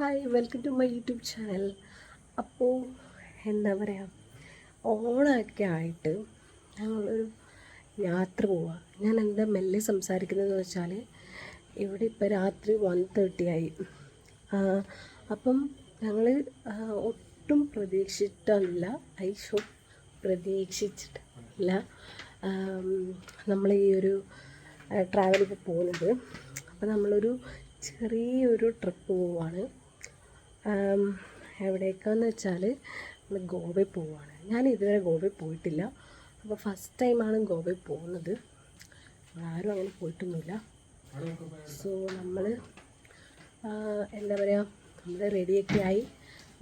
Hi welcome to my YouTube channel അപ്പോൾ എന്താ പറയുക ഓണമൊക്കെ ആയിട്ട് ഞങ്ങളൊരു യാത്ര പോവുക ഞാൻ എന്താ മെല്ലെ സംസാരിക്കുന്നതെന്ന് വെച്ചാൽ ഇവിടെ ഇപ്പോൾ രാത്രി വൺ തേർട്ടി ആയി. അപ്പം ഞങ്ങൾ ഒട്ടും പ്രതീക്ഷിച്ചിട്ടല്ല ഐഷോ പ്രതീക്ഷിച്ചിട്ടില്ല. നമ്മൾ ഈ ഒരു ട്രാവൽ ഇപ്പോൾ പോകുന്നത് അപ്പോൾ നമ്മളൊരു ചെറിയൊരു ട്രിപ്പ് പോവാണ്. എവിടേക്കാന്ന് വെച്ചാൽ നമ്മൾ ഗോവയിൽ പോവാണ്. ഞാൻ ഇതുവരെ ഗോവയിൽ പോയിട്ടില്ല. അപ്പോൾ ഫസ്റ്റ് ടൈമാണ് ഗോവയിൽ പോകുന്നത്. ആരും അങ്ങനെ പോയിട്ടൊന്നുമില്ല. സോ നമ്മൾ എന്താ പറയുക നമ്മൾ റെഡിയൊക്കെ ആയി.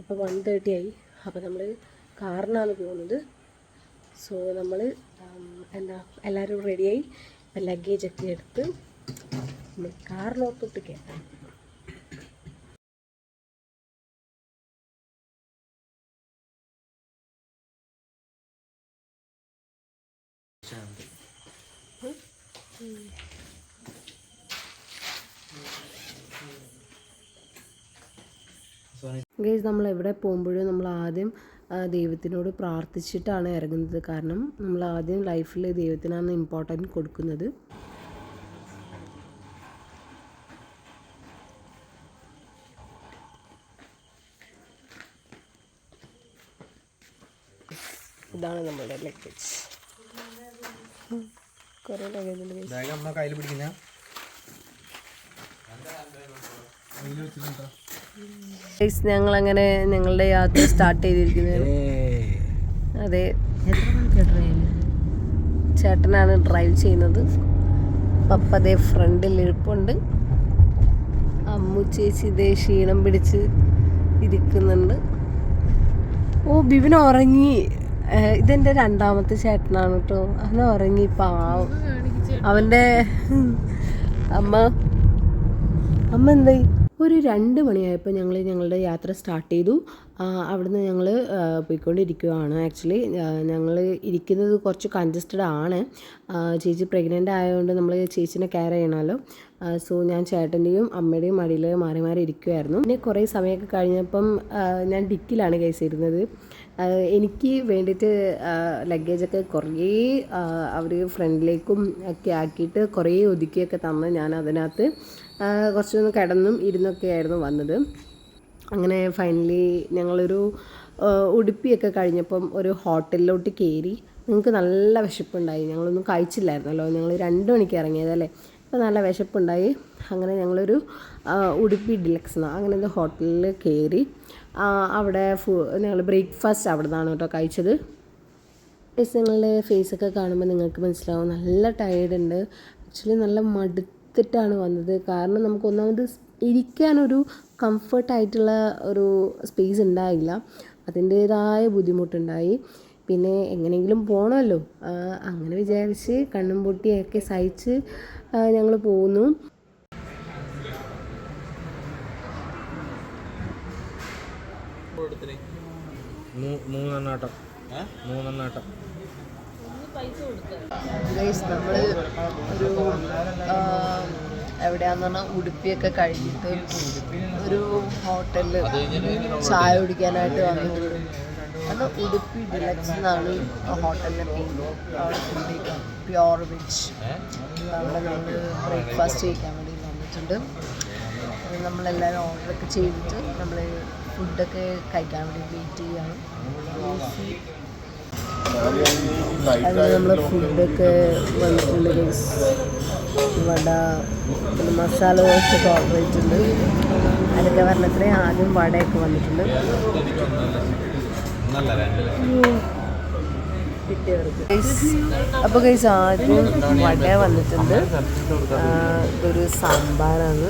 ഇപ്പോൾ വൺ തേർട്ടി ആയി. അപ്പോൾ നമ്മൾ കാറിനാണ് പോകുന്നത്. സോ നമ്മൾ എന്താ എല്ലാവരും റെഡിയായി ലഗേജൊക്കെ എടുത്ത് നമ്മൾ കയറ്റാം ഗൈസ് നമ്മൾ എവിടെ പോകുമ്പോഴും നമ്മൾ ആദ്യം ദൈവത്തിനോട് പ്രാർത്ഥിച്ചിട്ടാണ് ഇറങ്ങുന്നത്. കാരണം നമ്മൾ ആദ്യം ലൈഫിൽ ദൈവത്തിനാണ് ഇമ്പോർട്ടന്റ് കൊടുക്കുന്നത്. ഇതാണ് നമ്മളുടെ ലഗേജ് കുറേ ബാഗ് അമ്മ കയ്യിൽ പിടിക്കുന്ന. ഗൈസ് ഞങ്ങൾ അങ്ങനെ ഞങ്ങളുടെ യാത്ര സ്റ്റാർട്ട് ചെയ്തിരിക്കുന്നത്. അതെ. ചേട്ടനാണ് ഡ്രൈവ് ചെയ്യുന്നത്. പപ്പ അതേ ഫ്രണ്ടിൽ ഇരിപ്പുണ്ട്. അമ്മു ചേച്ചി ഇതേ ക്ഷീണം പിടിച്ച് ഇരിക്കുന്നുണ്ട്. ഓ ബിബിൻ ഉറങ്ങി. ഏഹ് ഇതെന്റെ രണ്ടാമത്തെ ചേട്ടനാണ് കേട്ടോ അവൻ ഉറങ്ങി പാവം. അവന്റെ അമ്മ. അമ്മ എന്തായി? ഒരു രണ്ട് മണിയായപ്പോൾ ഞങ്ങൾ ഞങ്ങളുടെ യാത്ര സ്റ്റാർട്ട് ചെയ്തു. അവിടുന്ന് ഞങ്ങൾ പോയിക്കൊണ്ടിരിക്കുകയാണ് ആക്ച്വലി ഞങ്ങൾ ഇരിക്കുന്നത് കുറച്ച് കൺജസ്റ്റഡ് ആണ്. ചേച്ചി പ്രഗ്നന്റ് ആയതുകൊണ്ട് നമ്മൾ ചേച്ചിനെ കെയർ ചെയ്യണമല്ലോ. സോ ഞാൻ ചേട്ടന്റെയും അമ്മയുടെയും മടിയിൽ മാറി മാറി ഇരിക്കുമായിരുന്നു പിന്നെ കുറേ സമയമൊക്കെ കഴിഞ്ഞപ്പം ഞാൻ ഡിക്കിലാണ് കേസിരുന്നത് എനിക്ക് വേണ്ടിയിട്ട് ലഗേജൊക്കെ കുറേ അവർ ഫ്രണ്ടിലേക്കും ഒക്കെ ആക്കിയിട്ട് കുറേ ഒതുക്കിയൊക്കെ തന്ന് ഞാൻ അതിനകത്ത്. കുറച്ചൊന്ന് കിടന്നും ഇരുന്നൊക്കെ ആയിരുന്നു വന്നത്. അങ്ങനെ ഫൈനലി ഞങ്ങളൊരു ഉടുപ്പിയൊക്കെ കഴിഞ്ഞപ്പം ഒരു ഹോട്ടലിലോട്ട് കയറി. ഞങ്ങൾക്ക് നല്ല വിശപ്പുണ്ടായി. ഞങ്ങളൊന്നും കഴിച്ചില്ലായിരുന്നല്ലോ. ഞങ്ങൾ രണ്ട് മണിക്ക് ഇറങ്ങിയതല്ലേ അപ്പോൾ നല്ല വിശപ്പുണ്ടായി. അങ്ങനെ ഞങ്ങളൊരു ഉടുപ്പി ഡിലക്സ് അങ്ങനെ ഒരു ഹോട്ടലിൽ കയറി. അവിടെ ഫു ഞങ്ങൾ ബ്രേക്ക്ഫാസ്റ്റ് അവിടെ നിന്നാണ് കേട്ടോ കഴിച്ചത്. ഫേസ് നിങ്ങളുടെ ഫേസൊക്കെ കാണുമ്പോൾ നിങ്ങൾക്ക് മനസ്സിലാവും. നല്ല ടയേർഡ് ഉണ്ട്. ആക്ച്വലി നല്ല മടുത്തിട്ടാണ് വന്നത്. കാരണം നമുക്ക് ഒന്നാമത് ഇരിക്കാനൊരു കംഫർട്ടായിട്ടുള്ള ഒരു സ്പേസ് ഉണ്ടായില്ല. അതിന്റേതായ ബുദ്ധിമുട്ടുണ്ടായി. പിന്നെ എങ്ങനെയെങ്കിലും പോകണമല്ലോ അങ്ങനെ വിചാരിച്ച് കണ്ണും പൊട്ടിയൊക്കെ സഹിച്ച് ഞങ്ങൾ പോന്നു. മൂന്നെണ്ണാട്ടം. മൂന്നെണ്ണാട്ടം. ഗൈസ് നമ്മൾ ഒരു എവിടെയാന്ന് പറഞ്ഞാൽ ഉടുപ്പിയൊക്കെ കഴിഞ്ഞിട്ട് ഒരു ഹോട്ടലിൽ ചായ കുടിക്കാനായിട്ട് വന്നിട്ടുണ്ട് അത് ഉടുപ്പി ഡിലക്സ് എന്നാണ് ആ ഹോട്ടലിന്റെ പേര്. അവിടെ ഫുഡ് പ്യോർ വെജ് അവിടെ നമ്മൾ ബ്രേക്ക്ഫാസ്റ്റ് കഴിക്കാൻ വേണ്ടി വന്നിട്ടുണ്ട്. നമ്മളെല്ലാവരും ഓർഡറൊക്കെ ചെയ്തിട്ട് നമ്മൾ ഫുഡൊക്കെ കഴിക്കാൻ വേണ്ടി വെയിറ്റ് ചെയ്യാണ്. അതിന് നമ്മൾ ഫുഡൊക്കെ വന്നിട്ടുണ്ട് വട പിന്നെ മസാല ദോശയൊക്കെ ഓർഡർ ചെയ്തിട്ടുണ്ട് അതൊക്കെ പറഞ്ഞത്രേ ആദ്യം വടയൊക്കെ വന്നിട്ടുണ്ട്. അപ്പോൾ കൈസ് ആദ്യം വട വന്നിട്ടുണ്ട്. ഇതൊരു സാമ്പാറാണ്.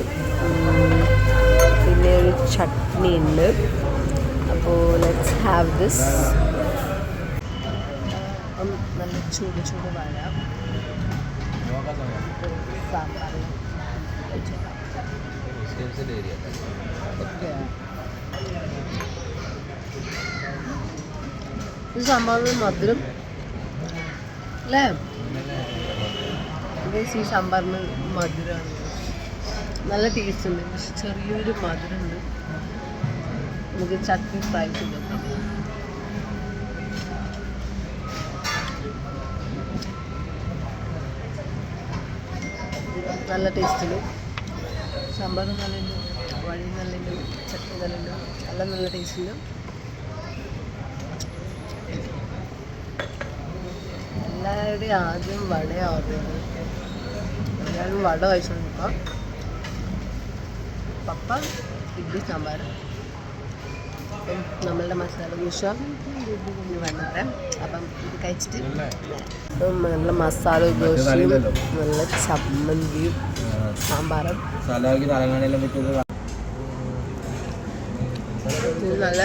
പിന്നെ ഒരു ചട്നി ഉണ്ട് അപ്പോൾ ലെറ്റ്സ് ഹാവ് ദിസ് നല്ല ചൂട് ചൂട് വട സാമ്പാർ ഇത് സാമ്പാറിന് മധുരം. അല്ലേ? ഈ സാമ്പാറിന് മധുരമാണ്. നല്ല ടേസ്റ്റ് ഉണ്ട്. പക്ഷെ ചെറിയൊരു മധുരമുണ്ട്. നമുക്ക് ചട്നി ഫ്രൈ ചെയ്ത് നല്ല ടേസ്റ്റിൽ സാമ്പാർ നല്ലുണ്ട് വഴി നല്ലുണ്ട് ചട്നി നല്ലുണ്ട് എല്ലാം നല്ല ടേസ്റ്റിൽ എല്ലാവരുടെയും ആദ്യം വട ഓർഡർ എല്ലാവരും വട കഴിച്ചു നോക്കാം പപ്പ ഇഡ്ഡലി സാമ്പാർ അപ്പം നമ്മളുടെ മസാല ദോശ വന്നിട്ട് അപ്പം ഇത് കഴിച്ചിട്ട് നല്ല മസാല ദോശയും നല്ല ചമ്മന്തിയും സാമ്പാറും. നല്ല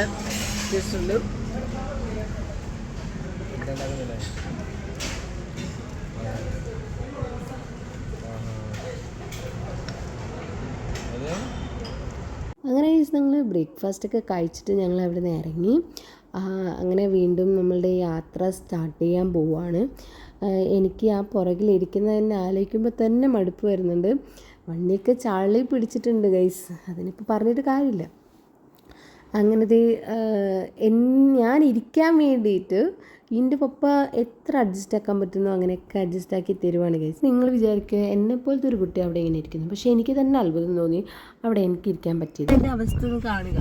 ടേസ്റ്റ് ഉണ്ട് അങ്ങനെ ഞങ്ങൾ ബ്രേക്ക്ഫാസ്റ്റ് ഒക്കെ കഴിച്ചിട്ട് ഞങ്ങൾ അവിടെ നിന്ന് ഇറങ്ങി അങ്ങനെ വീണ്ടും നമ്മളുടെ യാത്ര സ്റ്റാർട്ട് ചെയ്യാൻ പോവുകയാണ് എനിക്ക് ആ പുറകിലിരിക്കുന്ന തന്നെ ആലോചിക്കുമ്പോൾ തന്നെ മടുപ്പ് വരുന്നുണ്ട്. വണ്ടിയൊക്കെ ചാളി പിടിച്ചിട്ടുണ്ട് ഗൈസ് അതിനിപ്പോൾ പറഞ്ഞിട്ട് കാര്യമില്ല. അങ്ങനത്തെ ഞാൻ ഇരിക്കാൻ വേണ്ടിയിട്ട് എന്റെ പപ്പ എത്ര അഡ്ജസ്റ്റ് ആക്കാൻ പറ്റുന്നോ അങ്ങനെയൊക്കെ അഡ്ജസ്റ്റ് ആക്കി തരുവാണ് ഗൈസ് നിങ്ങൾ വിചാരിക്കുക എന്നെ പോലത്തെ ഒരു കുട്ടി അവിടെ ഇങ്ങനെ ഇരിക്കുന്നു. പക്ഷേ എനിക്ക് തന്നെ അത്ഭുതം തോന്നി അവിടെ എനിക്ക് ഇരിക്കാൻ പറ്റിയത്. എന്റെ അവസ്ഥ ഒന്ന് കാണുക.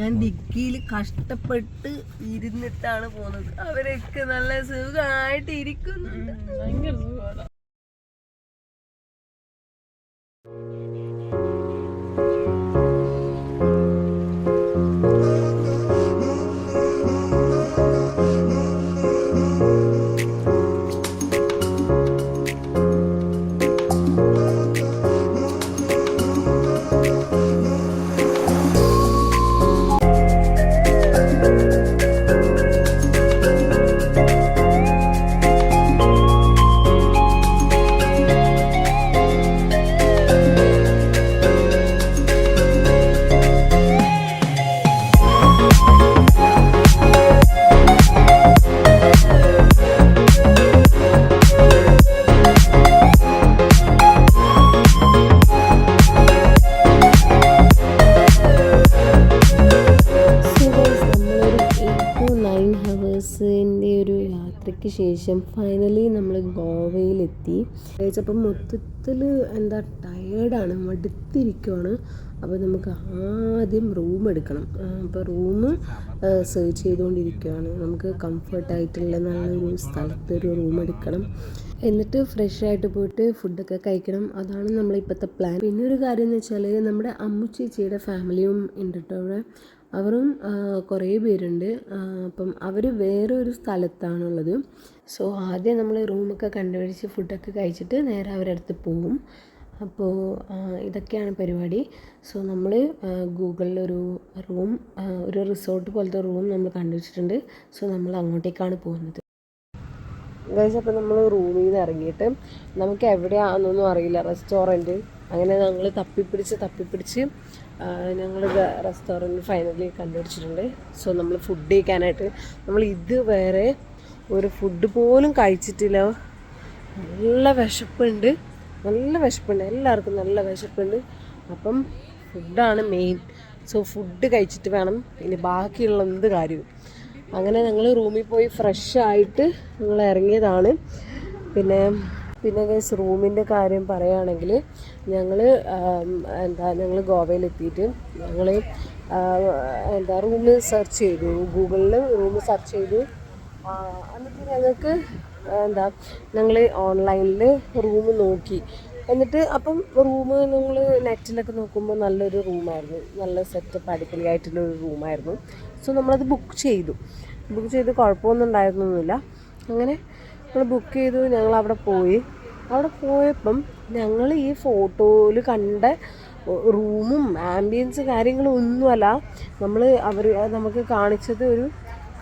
ഞാൻ ഡിക്കിയിൽ കഷ്ടപ്പെട്ട് ഇരുന്നിട്ടാണ് പോകുന്നത്. അവരൊക്കെ നല്ല സുഖമായിട്ട് ഇരിക്കുന്നു ഭയങ്കര സുഖമാണ്. ശേഷം ഫൈനലി നമ്മൾ ഗോവയിലെത്തി. കഴിച്ചപ്പം മൊത്തത്തിൽ എന്താ ടയേർഡാണ് മടുത്തിരിക്കുവാണ്. അപ്പോൾ നമുക്ക് ആദ്യം റൂം എടുക്കണം. അപ്പോൾ റൂം സെർച്ച് ചെയ്തുകൊണ്ടിരിക്കുകയാണ് നമുക്ക് കംഫർട്ടായിട്ടുള്ള നല്ലൊരു സ്ഥലത്ത് ഒരു റൂം എടുക്കണം. എന്നിട്ട് ഫ്രഷ് ആയിട്ട് പോയിട്ട് ഫുഡൊക്കെ കഴിക്കണം. അതാണ് നമ്മളിപ്പോഴത്തെ പ്ലാൻ പിന്നെ ഒരു കാര്യം എന്ന് വെച്ചാൽ നമ്മുടെ അമ്മു ചേച്ചിയുടെ ഫാമിലിയും ഉണ്ട് കേട്ടോ അവിടെ അവരും കുറേ പേരുണ്ട്. അപ്പം അവർ വേറെ ഒരു സ്ഥലത്താണുള്ളത്. സോ ആദ്യം നമ്മൾ റൂമൊക്കെ കണ്ടുപിടിച്ച് ഫുഡൊക്കെ കഴിച്ചിട്ട് നേരെ അവരുടെ അടുത്ത് പോവും അപ്പോൾ ഇതൊക്കെയാണ് പരിപാടി. സോ നമ്മൾ ഗൂഗിളിലൊരു റൂം ഒരു റിസോർട്ട് പോലത്തെ റൂം നമ്മൾ കണ്ടുവച്ചിട്ടുണ്ട് സോ നമ്മൾ അങ്ങോട്ടേക്കാണ് പോകുന്നത്. ഗൈസ് അപ്പോൾ നമ്മൾ റൂമിൽ നിന്ന് ഇറങ്ങിയിട്ട് നമുക്ക് എവിടെയാണെന്നൊന്നും അറിയില്ല. റെസ്റ്റോറന്റ്. അങ്ങനെ ഞങ്ങൾ തപ്പിപ്പിടിച്ച് തപ്പിപ്പിടിച്ച് ഞങ്ങൾ റെസ്റ്റോറന്റ് ഫൈനലി കണ്ടുപിടിച്ചിട്ടുണ്ട്. സോ നമ്മൾ ഫുഡ് കഴിക്കാനായിട്ട് നമ്മൾ ഇതുവരെ ഒരു ഫുഡ് പോലും കഴിച്ചിട്ടില്ല. നല്ല വിശപ്പുണ്ട്. നല്ല വിശപ്പുണ്ട്. എല്ലാവർക്കും നല്ല വിശപ്പുണ്ട്. അപ്പം ഫുഡാണ് മെയിൻ സോ ഫുഡ് കഴിച്ചിട്ട് വേണം ഇനി ബാക്കിയുള്ള എന്ത് കാര്യവും. അങ്ങനെ ഞങ്ങൾ റൂമിൽ പോയി ഫ്രഷ് ആയിട്ട് ഞങ്ങൾ ഇറങ്ങിയതാണ്. പിന്നെ പിന്നെ ഗൈസ് റൂമിന്റെ കാര്യം പറയുകയാണെങ്കിൽ ഞങ്ങൾ എന്താ ഞങ്ങൾ ഗോവയിലെത്തിയിട്ട് ഞങ്ങൾ എന്താ റൂം സെർച്ച് ചെയ്തു. ഗൂഗിളിൽ റൂം സെർച്ച് ചെയ്തു. എന്നിട്ട് ഞങ്ങൾക്ക് എന്താ ഞങ്ങൾ ഓൺലൈനിൽ റൂം നോക്കി. എന്നിട്ട് അപ്പം റൂം നമ്മൾ നെറ്റിലൊക്കെ നോക്കുമ്പോൾ നല്ലൊരു റൂമായിരുന്നു നല്ല സെറ്റപ്പ് അടിപൊളിയായിട്ടുള്ള ഒരു റൂമായിരുന്നു സോ നമ്മളത് ബുക്ക് ചെയ്തു. ബുക്ക് ചെയ്ത് കുഴപ്പമൊന്നും ഉണ്ടായിരുന്നൊന്നുമില്ല. അങ്ങനെ നമ്മൾ ബുക്ക് ചെയ്തു ഞങ്ങൾ അവിടെ പോയി. അവിടെ പോയപ്പം ഞങ്ങൾ ഈ ഫോട്ടോയിൽ കണ്ട റൂമും ആംബിയൻസ് കാര്യങ്ങളും ഒന്നുമല്ല നമ്മൾ അവർ നമുക്ക് കാണിച്ചത് ഒരു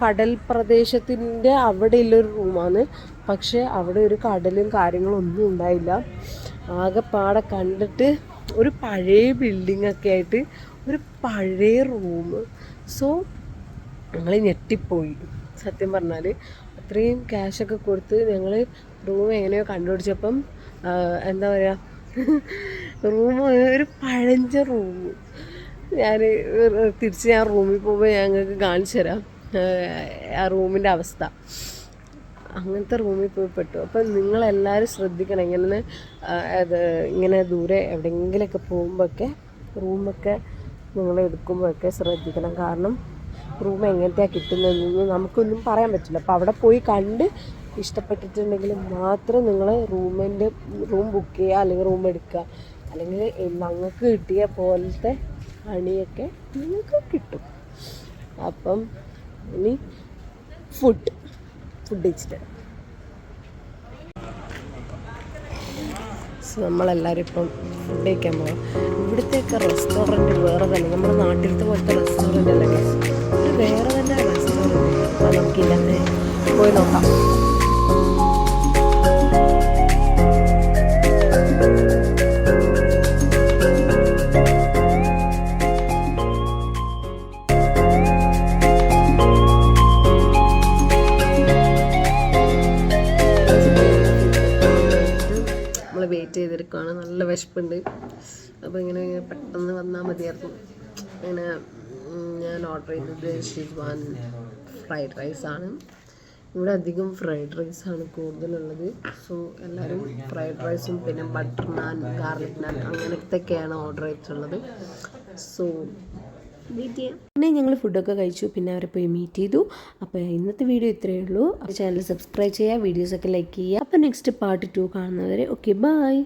കടൽ പ്രദേശത്തിന്റെ അവിടെയുള്ളൊരു റൂമാണ് പക്ഷേ അവിടെ ഒരു കടലും കാര്യങ്ങളും ഒന്നും ഉണ്ടായില്ല. ആകെപ്പാടെ കണ്ടിട്ട് ഒരു പഴയ ബിൽഡിംഗ് ഒക്കെ ആയിട്ട് ഒരു പഴയ റൂം സോ ഞങ്ങൾ ഞെട്ടിപ്പോയി. സത്യം പറഞ്ഞാൽ അത്രയും ക്യാഷൊക്കെ കൊടുത്ത് ഞങ്ങൾ റൂം എങ്ങനെയോ കണ്ടുപിടിച്ചപ്പം എന്താ പറയുക റൂം ഒരു പഴഞ്ച റൂം ഞാൻ തിരിച്ച് ഞാൻ റൂമിൽ പോകുമ്പോൾ ഞങ്ങൾക്ക് കാണിച്ചു തരാം. ആ റൂമിന്റെ അവസ്ഥ. അങ്ങനത്തെ റൂമിൽ പോയി പെട്ടു. അപ്പം നിങ്ങളെല്ലാവരും ശ്രദ്ധിക്കണം. ഇങ്ങനെ അത് ഇങ്ങനെ ദൂരെ എവിടെയെങ്കിലുമൊക്കെ പോകുമ്പോഴൊക്കെ റൂമൊക്കെ നിങ്ങൾ എടുക്കുമ്പോഴൊക്കെ ശ്രദ്ധിക്കണം. കാരണം റൂം എങ്ങനത്തെയാണ് കിട്ടുന്നതെന്നൊന്നും നമുക്കൊന്നും പറയാൻ പറ്റില്ല. അപ്പോൾ അവിടെ പോയി കണ്ട് ഇഷ്ടപ്പെട്ടിട്ടുണ്ടെങ്കിൽ മാത്രം നിങ്ങൾ റൂമിന്റെ റൂം ബുക്ക് ചെയ്യുക അല്ലെങ്കിൽ റൂം എടുക്കുക. അല്ലെങ്കിൽ ഞങ്ങൾക്ക് കിട്ടിയ പോലത്തെ പണിയൊക്കെ നിങ്ങൾക്ക് കിട്ടും. അപ്പം ഇനി ഫുഡ് ഫുഡ് കഴിച്ചിട്ട് സോ നമ്മളെല്ലാവരും ഇപ്പം ഫുഡ് കഴിക്കാൻ പോകാം ഇവിടുത്തെയൊക്കെ റെസ്റ്റോറന്റ് വേറെ തന്നെ നമ്മുടെ നാട്ടിലത്തെ പോലത്തെ റെസ്റ്റോറന്റ് അല്ല ഒരു വേറെ തന്നെ റെസ്റ്റോറന്റ് അപ്പോൾ നമുക്ക് പോയി നോക്കാം. വിശപ്പുണ്ട് അപ്പോൾ ഇങ്ങനെ പെട്ടെന്ന് വന്നാൽ മതിയായിരുന്നു. അങ്ങനെ ഞാൻ ഓർഡർ ചെയ്തത് ഷിജ്വാൻ ഫ്രൈഡ് റൈസ് ആണ്. ഇവിടെ അധികം ഫ്രൈഡ് റൈസ് ആണ് കൂടുതലുള്ളത്. സോ എല്ലാവരും ഫ്രൈഡ് റൈസും പിന്നെ ബട്ടർ നാൻ ഗാർലിക് നാൻ അങ്ങനത്തെയൊക്കെയാണ് ഓർഡർ ചെയ്തിട്ടുള്ളത്. സോ മീറ്റ് ചെയ്യാം. പിന്നെ ഞങ്ങൾ ഫുഡൊക്കെ കഴിച്ചു. പിന്നെ അവരെ പോയി മീറ്റ് ചെയ്തു. അപ്പോൾ ഇന്നത്തെ വീഡിയോ ഇത്രയേ ഉള്ളൂ. ചാനൽ സബ്സ്ക്രൈബ് ചെയ്യുക വീഡിയോസൊക്കെ ലൈക്ക് ചെയ്യുക. അപ്പോൾ നെക്സ്റ്റ് പാർട്ട് ടു കാണുന്നവരെ ഓക്കെ ബൈ